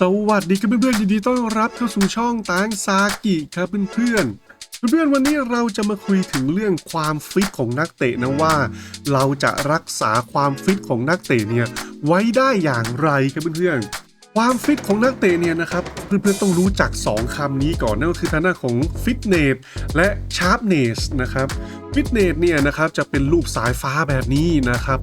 สวัสดีครับเพื่อนๆยินดีต้อนรับเข้าสู่ช่องตางซากิครับเพื่อนๆเพื่อนๆวันนี้เราจะมาคุยถึงเรื่องความฟิตของนักเตะนะว่า เราจะรักษาความฟิตของนักเตะเนี่ยไว้ได้อย่างไรครับเพื่อนๆความฟิตของนักเตะเนี่ยนะครับเพื่อนๆต้องรู้จัก 2คำนี้ก่อนนั่นก็คือทางด้านของฟิตเนสและชาร์ปเนสนะครับฟิตเนสเนี่ยนะครับจะเป็นรูปสายฟ้าแบบนี้นะครับ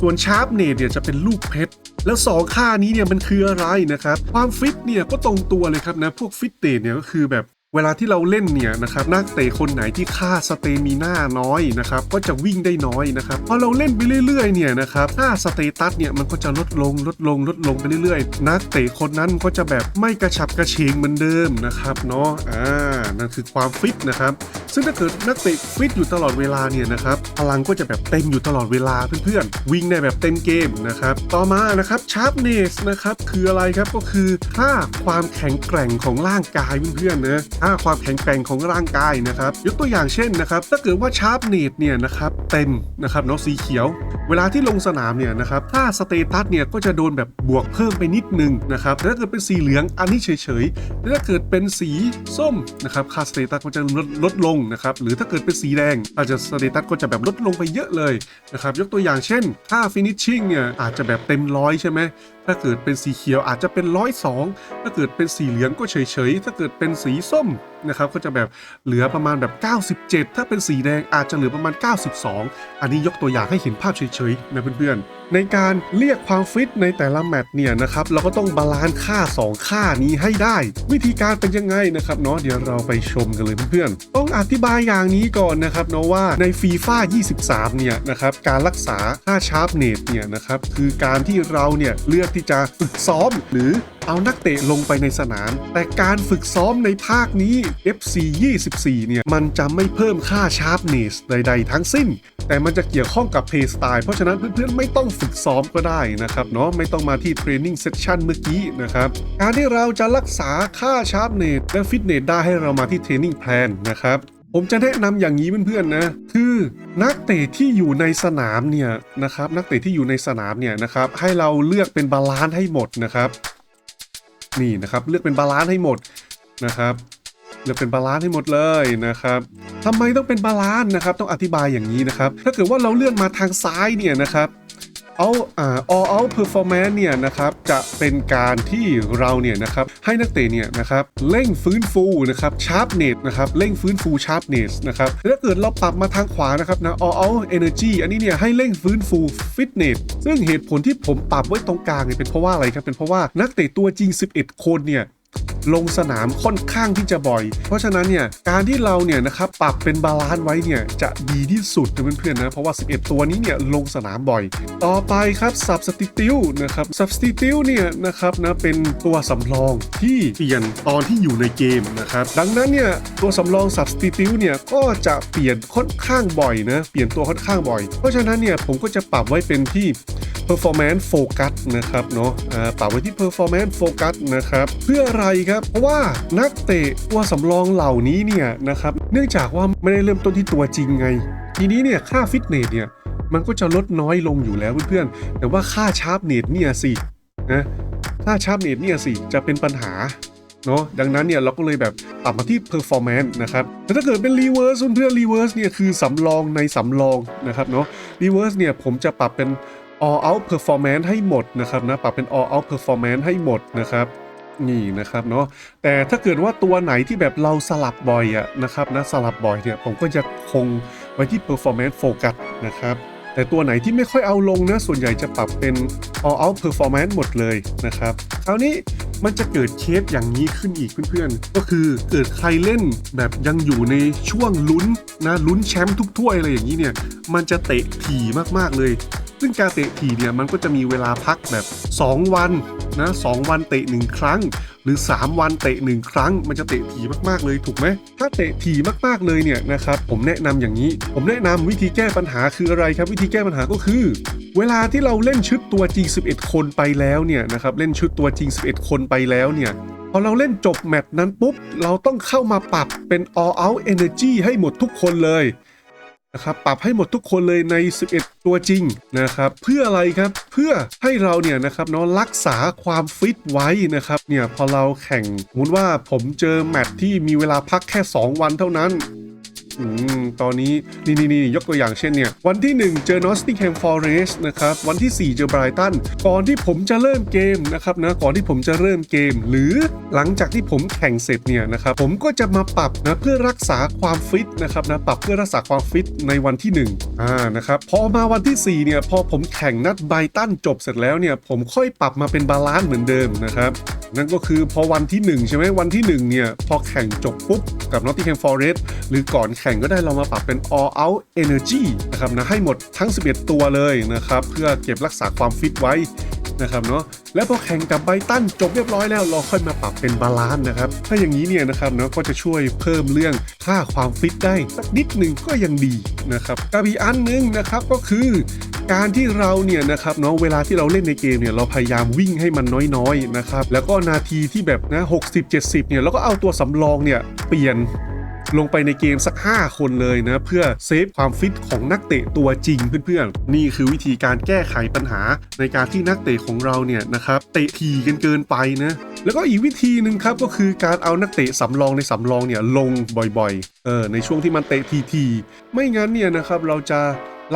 ส่วนชาร์ปเนตเนี่ยจะเป็นลูกเพชร แล้วสองค่านี้เนี่ยมันคืออะไรนะครับ ความฟิตเนี่ยก็ตรงตัวเลยครับนะ พวกฟิตเนตเนี่ยก็คือแบบ เวลาที่เราเล่นเนี่ยนะครับนักเตะคนไหนที่ค่าสเตมิน่าน้อยนะครับก็จะวิ่งได้น้อยนะครับพอเราเล่นไปเรื่อยๆเนี่ยนะครับค่าสเตตัสเนี่ยมันก็จะลดลงลดลงลดลงไปเรื่อยๆ นักเตะคนนั้นก็จะแบบไม่กระฉับกระเฉงเหมือนเดิมนะครับเนาะอ่านั่นคือความฟิตนะครับซึ่งถ้าเกิดนักเตะฟิตอยู่ตลอดเวลาเนี่ยนะครับพลังก็จะแบบเต็มอยู่ตลอดเวลาเพื่อนๆวิ่งได้แบบเต็มเกมนะครับต่อมานะครับชาร์ปเนสนะครับคืออะไรครับก็คือค่าความแข็งแกร่งของร่างกายเพื่อนๆนะค่าความแข็งแกร่งของร่างกายนะครับ ยกตัวอย่างเช่นนะครับ ถ้าเกิดว่าชาร์ปเนสเนี่ยนะครับเต็มนะครับเนาะสีเขียว เวลาที่ลงสนามเนี่ยนะครับค่าสเตตัสเนี่ยก็จะโดนแบบบวกเพิ่มไปนิดนึงนะครับแต่ถ้าเกิดเป็นสีเหลืองอันนี้เฉยๆแต่ถ้าเกิดเป็นสีส้มนะครับค่าสเตตัสก็จะลดลดลงนะครับหรือถ้าเกิดเป็นสีแดงอาจจะสเตตัสก็จะแบบลดลงไปเยอะเลยนะครับยกตัวอย่างเช่นค่าฟินิชชิ่งเนี่ยอาจจะแบบเต็มร้อยใช่ไหม ถ้าเกิดเป็นสีเขียวอาจจะเป็นร้อยสองถ้าเกิดเป็นสีเหลืองก็เฉยๆ ถ้าเกิดเป็นสีส้มนะครับก็จะแบบเหลือประมาณแบบ 97 ถ้าเป็นสีแดงอาจจะเหลือประมาณ 92 อันนี้ยกตัวอย่างให้เห็นภาพเฉยๆนะเพื่อนๆ ในการเรียกความฟิตในแต่ละแมตช์เนี่ยนะครับเราก็ต้องบาลานซ์ค่า 2 ค่านี้ให้ได้ วิธีการเป็นยังไงนะครับเนาะเดี๋ยวเราไปชมกันเลยเพื่อนๆ ต้องอธิบายอย่างนี้ก่อนนะครับเนาะว่าในฟีฟ่า23 เนี่ยนะครับการรักษาค่าชาร์ปเนตเนี่ยนะครับคือการที่เราเนี่ยเลือกที่จะฝึกซ้อมหรือ เอานักเตะลงไปในสนาม แต่การฝึกซ้อมในภาคนี้ FC 24 เนี่ย มันจะไม่เพิ่มค่าชาร์ปเนสใด ๆ ทั้งสิ้น แต่มันจะเกี่ยวข้องกับเพย์สไตล์เพราะฉะนั้นเพื่อนๆ ไม่ต้องฝึกซ้อมก็ได้นะครับเนาะไม่ต้องมาที่เทรนนิ่งเซสชันเมื่อกี้นะครับ การที่เราจะรักษาค่าชาร์ปเนสและฟิตเนสได้ให้เรามาที่เทรนนิ่งแพลนนะครับผมจะแนะนำอย่างนี้เพื่อนๆนะ คือนักเตะที่อยู่ในสนามเนี่ยนะครับ นักเตะที่อยู่ในสนามเนี่ยนะครับ ให้เราเลือกเป็นบาลานซ์ให้หมดนะครับ นี่นะครับเลือกเป็นบาลานซ์ให้หมดนะครับเลือกเป็นบาลานซ์ให้หมดเลยนะครับทำไมต้องเป็นบาลานซ์นะครับต้องอธิบายอย่างนี้นะครับถ้าเกิดว่าเราเลื่อนมาทางซ้ายเนี่ยนะครับ เอาอ่า all out performance เนี่ยนะครับจะเป็นการที่เราเนี่ยนะครับให้นักเตะเนี่ยนะครับเร่งฟื้นฟูนะครับ sharpness นะครับเร่งฟื้นฟู sharpness นะครับถ้าเกิดเราปรับมาทางขวานะครับนะ all out energy อันนี้เนี่ยให้เร่งฟื้นฟู fitness ซึ่งเหตุผลที่ผมปรับไว้ตรงกลางเนี่ยเป็นเพราะว่าอะไรครับเป็นเพราะว่านักเตะตัวจริง 11 คนเนี่ย ลงสนามค่อนข้างที่จะบ่อย เพราะฉะนั้นเนี่ยการที่เราเนี่ยนะครับปรับเป็นบาลานซ์ไว้เนี่ยจะดีที่สุดนะเพื่อนๆนะเพราะว่า 11 ตัวนี้เนี่ยลงสนามบ่อย ต่อไปครับ substitute นะครับ substitute เนี่ยนะครับนะเป็นตัวสำรองที่เปลี่ยนตอนที่อยู่ในเกมนะครับดังนั้นเนี่ยตัวสำรอง substitute เนี่ยก็จะเปลี่ยนค่อนข้างบ่อยนะเปลี่ยนตัวค่อนข้างบ่อย เพราะฉะนั้นเนี่ยผมก็จะปรับไว้เป็นที่ performance focus นะครับเนาะปรับไว้ที่ performance focus นะครับเพื่ออะไรครับ เพราะว่านักเตะตัวสำรองเหล่านี้เนี่ยนะครับเนื่องจากว่าไม่ได้เริ่มต้นที่ตัวจริงไง ทีนี้เนี่ยค่าฟิตเนสเนี่ยมันก็จะลดน้อยลงอยู่แล้วเพื่อนๆแต่ว่าค่าชาร์ปเนตเนี่ยสินะค่าชาร์ปเนตเนี่ยสิจะเป็นปัญหาเนาะดังนั้นเนี่ยเราก็เลยแบบปรับมาที่ performance นะครับแต่ถ้าเกิดเป็น reverse เพื่อนๆ reverse เนี่ยคือสำรองในสำรองนะครับเนาะ reverse เนี่ยผมจะปรับเป็น all out performance ให้หมดนะครับนะปรับเป็น all out performance ให้หมดนะครับนี่นะครับเนาะแต่ถ้าเกิดว่าตัวไหนที่แบบเราสลับบ่อยอะนะครับนะสลับบ่อยเนี่ยผมก็จะคงไว้ที่ performance focus นะครับแต่ตัวไหนที่ไม่ค่อยเอาลงนะส่วนใหญ่จะปรับเป็น all out performance หมดเลยนะครับคราวนี้มันจะเกิดเคสอย่างนี้ขึ้นอีกเพื่อนๆ ก็คือเกิดใครเล่นแบบยังอยู่ในช่วงลุ้นนะลุ้นแชมป์ทุกถ้วยอะไรอย่างนี้เนี่ย มันจะเตะถี่มากๆเลย ซึ่งการเตะถี่เนี่ยมันก็จะมีเวลาพักแบบ 2 วันนะสองวันเตะ 1 ครั้ง หรือ 3 วันเตะ 1 ครั้ง มันจะเตะถี่มากๆเลยถูกไหมถ้าเตะถี่มากๆเลยเนี่ยนะครับผมแนะนำอย่างนี้ ผมแนะนำวิธีแก้ปัญหาคืออะไรครับ วิธีแก้ปัญหาก็คือ เวลาที่เราเล่นชุดตัวจริง 11 คนไปแล้วเนี่ยนะครับเล่นชุดตัวจริง 11 คนไปแล้วเนี่ยพอเราเล่นจบแมตช์นั้นปุ๊บ เราต้องเข้ามาปรับเป็น all out energy ให้หมดทุกคนเลย นะครับปรับให้หมดทุกคนเลยใน 11 ตัวจริงนะครับเพื่ออะไรครับเพื่อให้เราเนี่ยนะครับเนาะรักษาความฟิตไว้นะครับเนี่ยพอเราแข่งสมมติว่าผมเจอแมตช์ที่มีเวลาพักแค่ 2 วันเท่านั้น อืมตอนนี้นี่นี่นี่ยกตัวอย่างเช่นเนี่ย วันที่ 1 เจอนอสติงแฮมฟอร์เรสต์นะครับ วันที่ 4 เจอไบรตัน ก่อนที่ผมจะเริ่มเกมนะครับนะ ก่อนที่ผมจะเริ่มเกม หรือหลังจากที่ผมแข่งเสร็จเนี่ยนะครับ ผมก็จะมาปรับนะเพื่อรักษาความฟิตนะครับนะ ปรับเพื่อรักษาความฟิตในวันที่ 1 อ่า นะครับ พอมาวันที่ 4 เนี่ย พอผมแข่งนัดไบรตันจบเสร็จแล้วเนี่ย ผมค่อยปรับมาเป็นบาลานซ์เหมือนเดิมนะครับ นั่นก็คือพอวันที่ 1 ใช่ไหมวันที่ 1 เนี่ย พอแข่งจบปุ๊บกับ Nottingham Forest หรือก่อนแข่งก็ได้เรามาปรับเป็น all out energy นะครับนะให้หมดทั้ง 11 ตัวเลยนะครับ เพื่อเก็บรักษาความฟิตไว้นะครับเนาะแล้วพอแข่งกับไบตันจบเรียบร้อยแล้วเราค่อยมาปรับเป็นบาลานซ์นะครับ ถ้าอย่างนี้เนี่ยนะครับเนาะก็จะช่วยเพิ่มเรื่องค่าความฟิตได้สักนิดหนึ่งก็ยังดีนะครับกับอีกอันหนึงนะครับก็คือ การที่เราเนี่ยนะครับเนาะเวลาที่เราเล่นในเกมเนี่ยเราพยายามวิ่งให้มันน้อยๆนะครับแล้วก็นาทีที่แบบนะ60 70เนี่ยเราก็เอาตัวสำรองเนี่ยเปลี่ยนลงไปในเกมสัก 5 คนเลยนะ เพื่อเซฟความฟิตของนักเตะตัวจริงเพื่อนๆ นี่คือวิธีการแก้ไขปัญหาในการที่นักเตะของเราเนี่ยนะครับเตะทีกันเกินไปนะแล้วก็อีกวิธีหนึ่งครับก็คือการเอานักเตะสำรองในสำรองเนี่ยลงบ่อยๆเออในช่วงที่มันเตะทีๆไม่งั้นเนี่ยนะครับเราจะ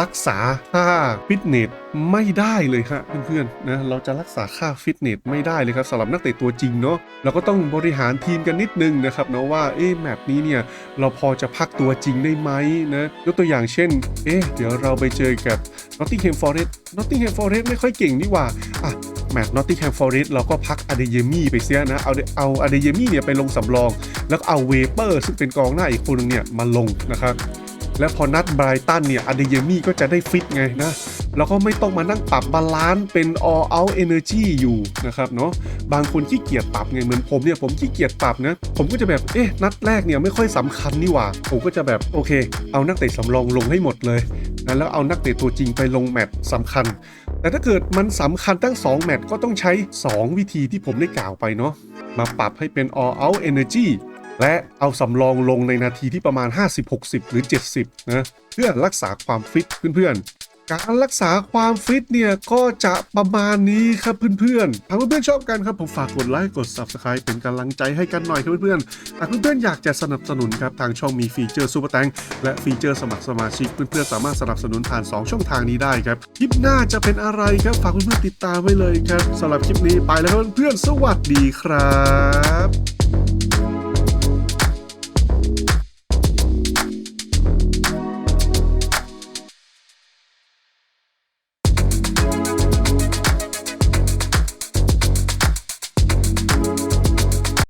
รักษาค่าฟิตเนสไม่ได้เลยฮะเพื่อนๆนะเราจะรักษาค่าฟิตเนสไม่ได้เลยครับสำหรับนักเตะตัวจริงเนาะเราก็ต้องบริหารทีมกันนิดนึงนะครับเนาะว่าเอ๊ะแมปนี้เนี่ยเราพอจะพักตัวจริงได้ไหมนะยกตัวอย่างเช่น เอ๊ะเดี๋ยวเราไปเจอกับ Nottingham Forest Nottingham Forest ไม่ค่อยเก่งนี่หว่าอะแมตช์ Nottingham Forest เราก็พักอเดเยมี่ไปเสียนะ เอาเอาอเดเยมี่เนี่ยไปลงสำรอง แล้วเอาเวเปอร์ซึ่งเป็นกองหน้าอีกคนนึงเนี่ยมาลงนะครับ แล้วพอนัดไบรตันเนี่ยอเดเยมี่ก็จะได้ฟิตไงนะแล้วก็ไม่ต้องมานั่งปรับบาลานซ์เป็น all out energy อยู่นะครับเนาะบางคนขี้เกียจปรับไงเหมือนผมเนี่ยผมขี้เกียจปรับนะผมก็จะแบบเอ๊ะนัดแรกเนี่ยไม่ค่อยสำคัญนี่หว่า ผมก็จะแบบโอเค เอานักเตะสำรองลงให้หมดเลยนะแล้วเอานักเตะตัวจริงไปลงแมตช์สำคัญ แต่ถ้าเกิดมันสำคัญทั้ง 2 แมตช์ก็ต้องใช้ 2 วิธีที่ผมได้กล่าวไปเนาะมาปรับให้เป็น all out energy และเอาสำรองลงในนาทีที่ประมาณ 50-60 หรือ 70 นะ เพื่อรักษาความฟิตเพื่อนๆ การรักษาความฟิตเนี่ย ก็จะประมาณนี้ครับเพื่อนๆถ้าเพื่อนๆชอบกันครับ ผมฝากกดไลค์กด Subscribe เป็นกำลังใจให้กันหน่อยครับเพื่อนๆหากเพื่อนๆอยากจะสนับสนุนครับ ทางช่องมีฟีเจอร์ซูเปอร์แตงและฟีเจอร์สมัครสมาชิก เพื่อนๆสามารถสนับสนุนผ่าน 2 ช่องทางนี้ได้ครับคลิปหน้าจะเป็นอะไรครับฝากเพื่อนๆติดตามไว้เลยครับสำหรับคลิปนี้ไปแล้วเพื่อนๆสวัสดีครับ